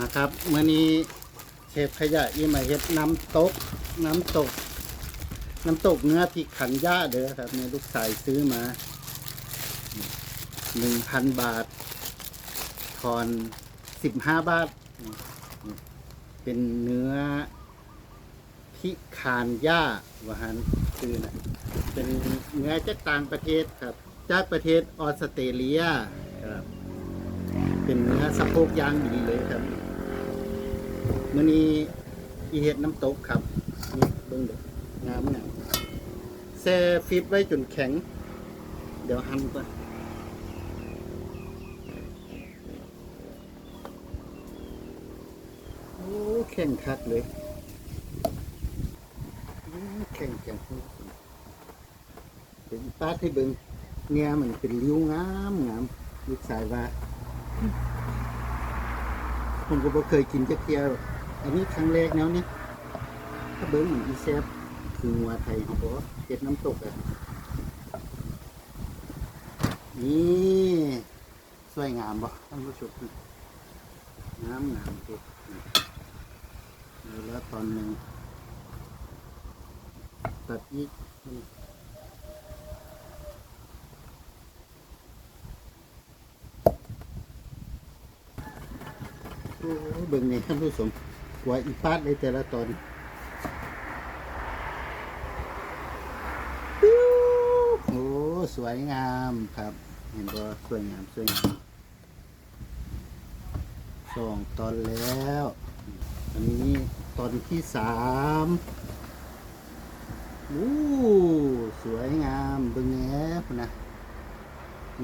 นะครับเมื่อนี้เชฟขยะอีมาเฮ็ดน้ำตก น้ำตก น้ำตกเนื้อที่ขันย่าเด้อครับเนี่ยลูกสายซื้อมาหนึ่งพันบาททอนสิบห้าบาท เป็นเนื้อพิคานย่าวาหันคือนะเป็นเนื้อจากต่างประเทศครับ จากประเทศออสเตรเลียครับ เป็นเนื้อสะโพกย่างดีเลยครับ มื่อนี้อีเห็ดน้ำตกครับนี่เบิ่งเด้องามงามแช่ฟิตไว้จนแข็ง เดี๋ยวหั่นก่อนโอ้แข็งคักเลยแข็งแข็งเป็นป้าที่เบิ่งเนี่ยมันเป็นริ้วงามงามลูกสายว่าผมก็บ่เคยกินจักเที่ยว อันนี้ครั้งแรกแล้วเนี่ยถ้าเบิ้งเหมือนอีแซบคืองัวไทยเขาบอกเก็ดน้ำตกอะนี่สวยงามบ่ท่านผู้ชมงามงามเก็ดแล้วตอนหนึ่งตัดอีกนี่โอ้เบิ่งนี่ท่านผู้ชม กว่าอีปาดเลยแต่ละตอนปิ้วโอ้สวยงามครับ เห็นบ่สวยงามสวยงามสองตอนแล้ว อันนี้ตอนที่สามอู้สวยงามเบิ่งแง่พุ่นนะ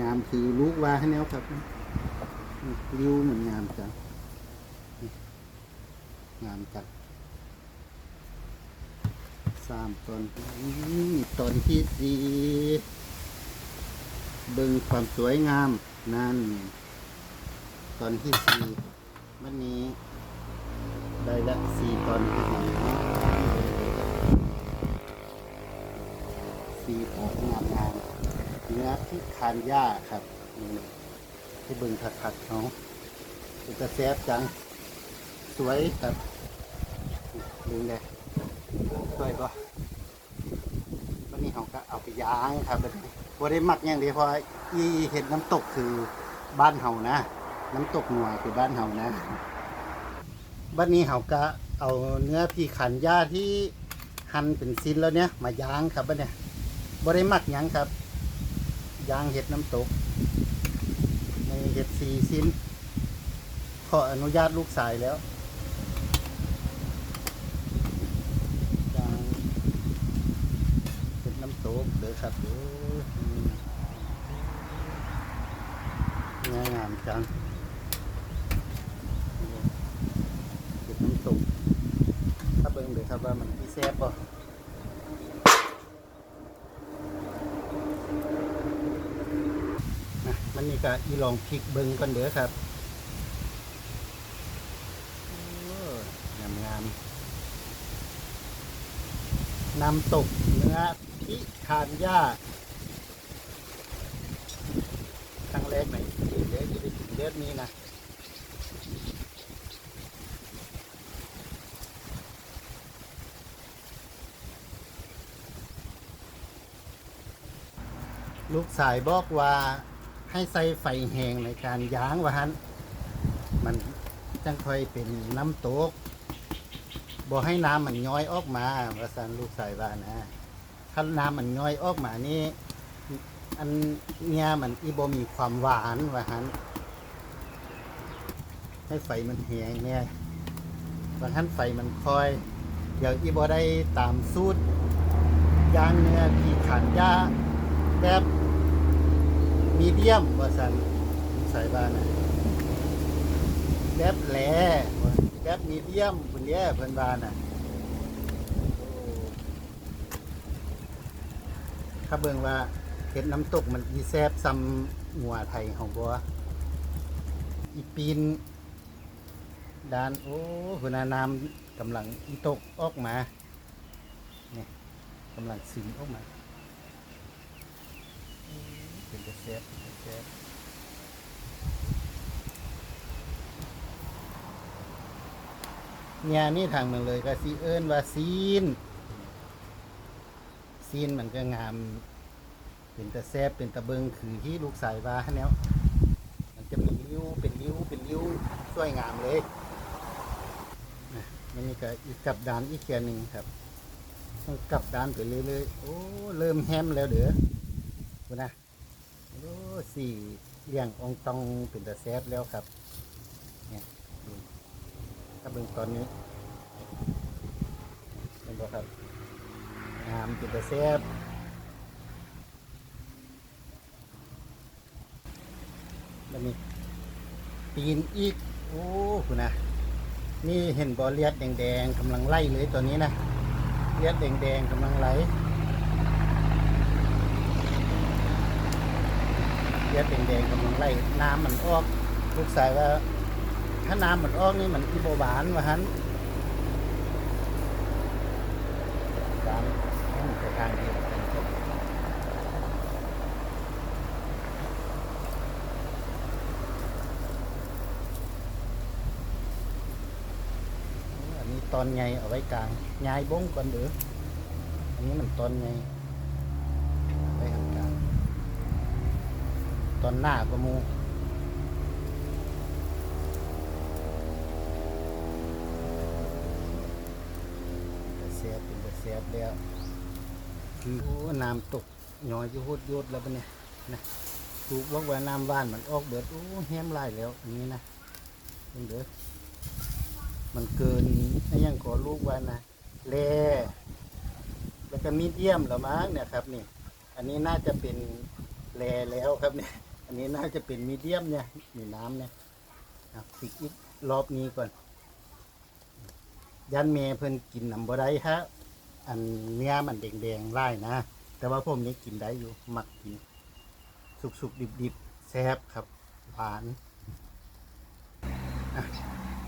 งามคือลูกว่าให้แนวครับริ้วเหมือนงามจัง งามจัดสามตอนนี่ตอนที่สี่บิ่งความสวยงาม นั่น ตอนที่สี่วันนี้ ได้ละสี่ตอนที่สี่สี่ตอนงามงามเนื้อที่คานหญ้าครับ ที่บิ่งถัดๆเขาเป็นกระแซ่บจัง สวยครับดึงเลยสวยก็วันนี้เขาก็เอาไปย่างครับบัดนี้บ่ได้มักอย่างเดียวเพราะอีเห็ดน้ำตกคือบ้านเฮานะ น้ำตกหน่วยคือบ้านเฮานะบัดนี้เขาก็เอาเนื้อพี่ขันย่าที่หั่นเป็นชิ้นแล้วเนี่ยมาย่างครับบัดเนี่ยบ่ได้มักยังครับยางเห็ดน้ำตกในเห็ดสี่ชิ้นขออนุญาตลูกสายแล้วยางเป็นน้ำต กเด้อครับเด้องามงามจังเป็นน้ำตกถ้าเบิ่งเด้อครับว่ามันมีแซ่บบ่นะมันนี่ก็อีลองพริกเบิ่งก่อนเด้อครับงามงามๆน้ำตก นื้อพิคานย่าครั้งแรกไหนเดี๋ยวจะไปถึงเดือนนี้นะลูกสายบอกว่าให้ใส่ไฟแหงในการย้างว่าฮันมันจังค่อยเป็นน้ำตกบ่ให้น้ำมันย้อยออกมาว่าสันลูกสายว่านะ ถ้าน้ำมันย้อยออกมานี่อันเนี่ยมันอีบมีความหวานว่าฮันให้ไฟมันแห้งเนี่ยบางท่านไฟมันคอย เดี๋ยวอีบได้ตามสูตรย่างเนื้อที่ขันย่าแบบมีเดียมว่าสันสายว่านะแบบแหล่แบบมีเดียมคนเนี้ยเพิ่นว่าน่ะ ถ้าเบิ่งว่าเห็ดน้ำตกมันอีแซบซ้ำหัวไทยของบัวอีปีนด้าน โอ้หัวหนาน้ำกำลังอีตกออกมาเนี่ยกำลังซึมออกมาเป็นกระแซบกระแซบเนี่ยนี่ทางเมืองเลยก็ซีเอิ้นว่าซีน ซีนมันก็งาม เป็นตะแซบเป็นตะเบิงคือที่ลูกสายว่าแนวมันจะมีริ้วเป็นริ้วเป็นริ้วสวยงามเลยนะมันนี่ก็อีกกลับด้านอีกเคียหนึ่งครับ ต้องกลับด้านไปเรื่อยๆโอ้เริ่มแฮมแล้วเด้อคุณนะโอ้สี่เลี้ยงองตองเป็นตะแซบแล้วครับเนี่ยดูถ้าเบิ่งตอนนี้เห็นบ่ครับ งามเป็นตะแซบแล้วนี่ปีนอีก โอ้คุณนะนี่เห็นบอเลียดแดงๆกำลังไล่เลยตัวนี้นะเลียดแดงๆกำลังไหลเลียดแดงๆกำลังไล่น้ำมันออก ลูกสายว่า ถ้าน้ำมันออกนี่มันที่โบหวานวะฮันการ ให้มันไปทางเดียวกันครับอันนี้ตอนไงเอาไว้กลางยายบงก่อนเด้ออันนี้มันตอนไงไว้ข้างกลางตอนหน้าก็มูเสียบเป็นเสียบแล้ว โอ้น้ำตกย้อยอยุดยุดแล้วปะเนี่ยนะถูกว่าว่าน้ำว่านมันออกเบิดโอ้แห้มไล่แล้วอันนี้นะเบิ่งเด้อมันเกินยังขอลูกไว้นะแลแล้วก็มีเดียมหรือมั้งเนี่ยครับนี่อันนี้น่าจะเป็นแลแล้วครับเนี่ย อันนี้น่าจะเป็นมีเดียมเนี่ยมีน้ำเนี่ยครับปิกอีกรอบนี้ก่อน ยันเมเพิ่นกินน้ำบ่ได้ฮะ อันเนื้อมันแดงๆไล่นะ แต่ว่าผมนี่กินได้อยู่หมักกิน สุกๆดิบๆแซ่บครับ หวาน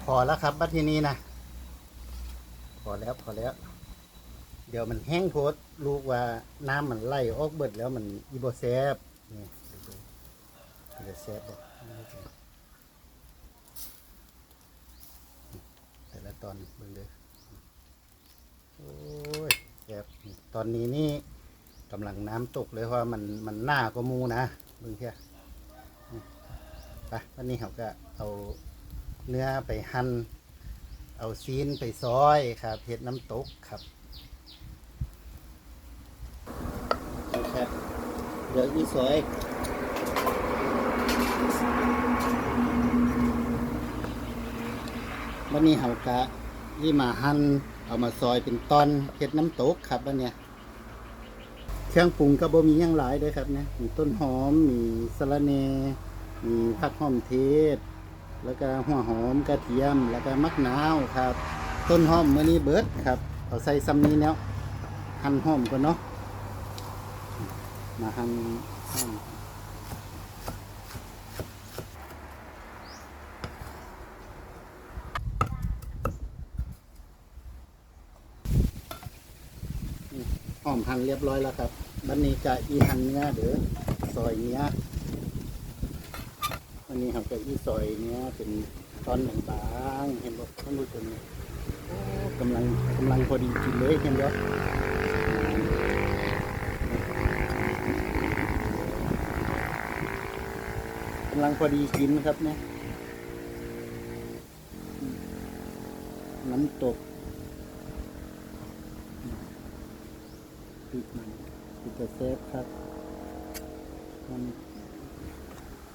พอแล้วครับบัดทีนี้นะพอแล้วพอแล้ว เดี๋ยวมันแห้งโพดลูกว่าน้ำมันไหลออกเบิดแล้วมันอีโบแซบนี่ดูๆเดี๋ยวแซบบแต่ละตอนเบิ่งเด้อโอ้ ยแซบตอนนี้นี่กำลังน้ำตกเลยเพราะมันมันหน้ากว่าหมูนะเบิ่งเที่ยไปวันนี้เขาก็เอาเนื้อไปหั่นเอาซีนไปซอยครับเห็ดน้ำตกครับครับเดี๋ยวอีซอยวันนี้เขากะยี่มาหั่น เอามาซอยเป็นตอนเห็ดน้ำตกครับวันเนี้ยเครื่องปรุงก็บ่มีหยังหลายเลยครับเนี่ยมีต้นหอม มีสะระแหน่มีผักหอมเทศ แล้วก็หัวหอมกระเทียม แล้วก็มะนาวครับ ต้นหอมมื่อนี้เบิร์ดครับ เอาใส่ซ้ำนี้แล้วหั่นหอมก่อนเนาะมาหั่นหอมนี่ หั่นเรียบร้อยแล้วครับบันนี้จะอีหั่นเนื้อเด้อซอยเนื้อวันนี้เราก็อีซอยเนี้ยเป็นตอนหนึ่งบางเห็นบอกท่านผู้ชมเนี่ยโอ้กำลังกำลังพอดีกินเลยเห็นบ่กำลังพอดีกินครับเนี่ยน้ำตกปิดมันปิด จะเซฟครับมัน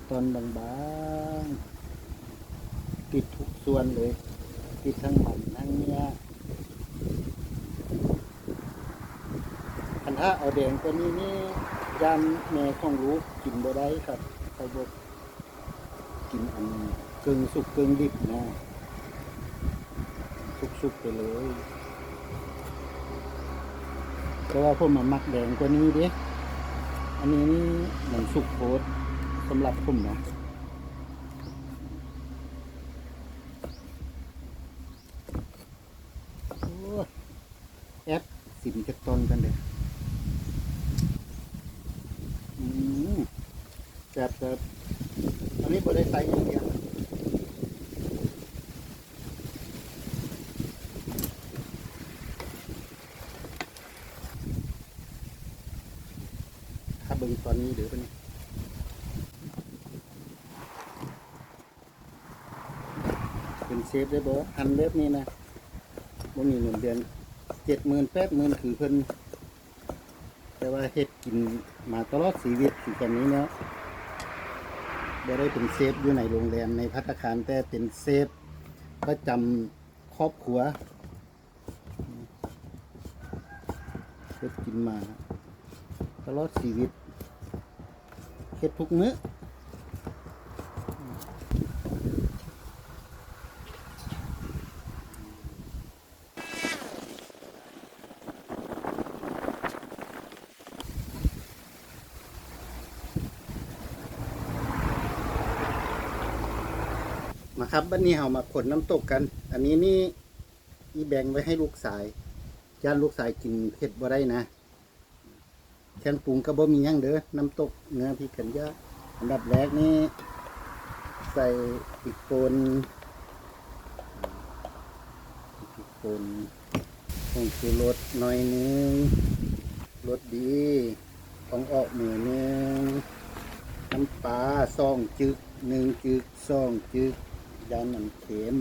ตอนบางๆติดทุกส่วนเลย ติดทั้งหมันทั้งเนี้ยคันถ้าเอาแดงตัวนี้นี่ยามแม่ของลูกกินบ่ได้ครับเขาบอกกินอันกึ่งสุกกึ่งดิบนะสุกๆไปเลย เพราะว่าผมมามักแดงกว่านี้ด้อันนี้นี่เหมือนสุกโพดสำหรับผมนะโอ้ยแอปสิมจะต้นกันเลยแซ่บแซ่บอันนี้บได้ใส่อย่างเดียว บิ่ งตอนนี้เดี๋ยวไปนี่เป็นเซฟได้บ่อันเล็บนี่นะบ่มีเงินเดือนเจ็ดหมื่นแปดหมื่นคือเพิ่นแต่ว่าเฮ็ดกินมาตลอดชีวิตคือกันนี้เนาะบ่ได้เป็นเซฟอยู่ในโรงแรมในพัตตาคารแต่เป็นเซฟประจำครอบครัวเฮ็ดกินมาตลอดชีวิต เฮ็ดทุกมื้อมาครับบัดนี้เฮามาขนน้ำตกกัน อันนี้นี่อีแบ่งไว้ให้ลูกสายย่านลูกสายกินเผ็ดบ่ได้นะ แค่นปรุงก็บ่มียังเด้อน้ำตกเนื้อพริกขันยาอันดับแรกนี่ใส่พริกป่นพริกป่นผงชูรสหน่อยนึงรสดีของออกหมือหนึงน้ำปลาซองจึกหนึ่งจึกซองจึกยามันเค็ม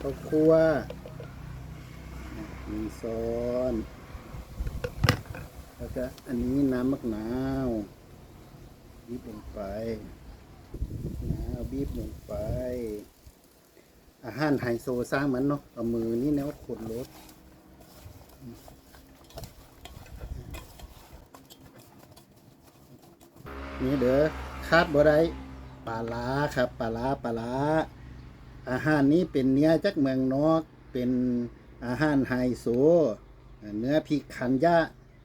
ข้าวคั่วหนึ่งซ้อน แล้วก็อันนี้น้ำมะนาวบีบลงไปนะบีบลงไป อาหารไฮโซสร้างมันเนาะเอามือนี่แนวขดรถนี่เด้อคาดบ่ได้ปลาล้าครับปลาล้าปลาล้า อาหารนี้เป็นเนื้อจากเมืองนอก เป็นอาหารไฮโซ เนื้อพริกขันย่า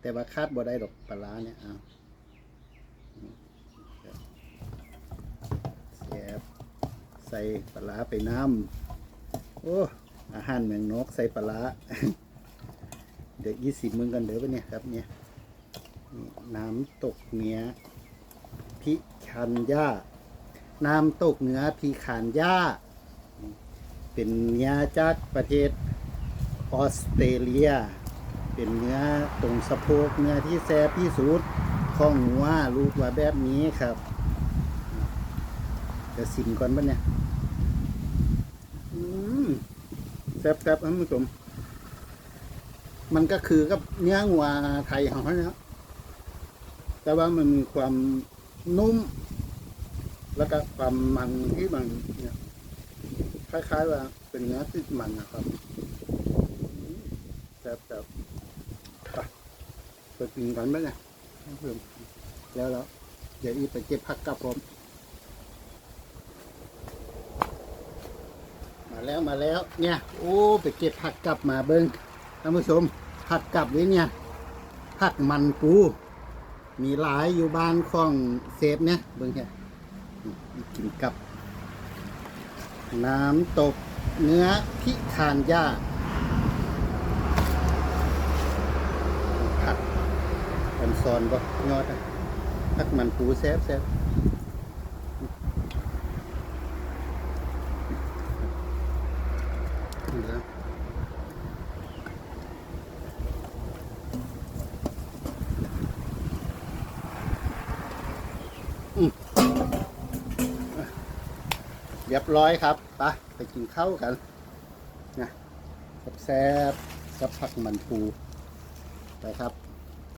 แต่ว่าคาดบ่ได้ดอกปลาเนี่ยเอาเสียบใส่ปลาไปน้ำโอ้อาหารเมืองนกใส่ปลาเดี๋ยวยี่สิบมึงกันเดี๋ยวไปเนี่ยครับเนี่ยน้ำตกเนื้อพิคันย่าน้ำตกเนื้อพิคันย่าเป็นเนื้อจากประเทศออสเตรเลีย เป็นเนื้อตรงสะโพกเนื้อที่แซ่บที่สุดของหัวรูปว่าแบบนี้ครับจะสิมก่อนปะเนี่ยแซ่บแซ่บท่านผู้ชมมันก็คือกับเนื้องัวไทยของเขาเนี่ยแต่ว่ามันมีความนุ่ม แล้วก็ความมันที่มันเนี่ยคล้ายๆว่าเป็นเนื้อติดมันนะครับแซ่บแซ่บ กินกันไหมเนี่ยเพิ่มแล้วแล้วเดี๋ยวอีไปเก็บผักกลับผม มาแล้วมาแล้ว เนี่ย โอ้ไปเก็บผักกลับมาเบิ้งท่านผู้ชมผักกลับเลยเนี่ยผักมันปู มีหลายอยู่บ้านของเซฟเนี่ยเบิ้งแค่นี่กินกับ น้ำตกเนื้อพิคานย่า ผักอัน ซอนบ่ยอดอะผักมันปูแซ่บแซ่บนี่นะอืมเรียบร้อยครับไปไปกินข้าวกันนะแซ่บกับผักมันปูไปครับ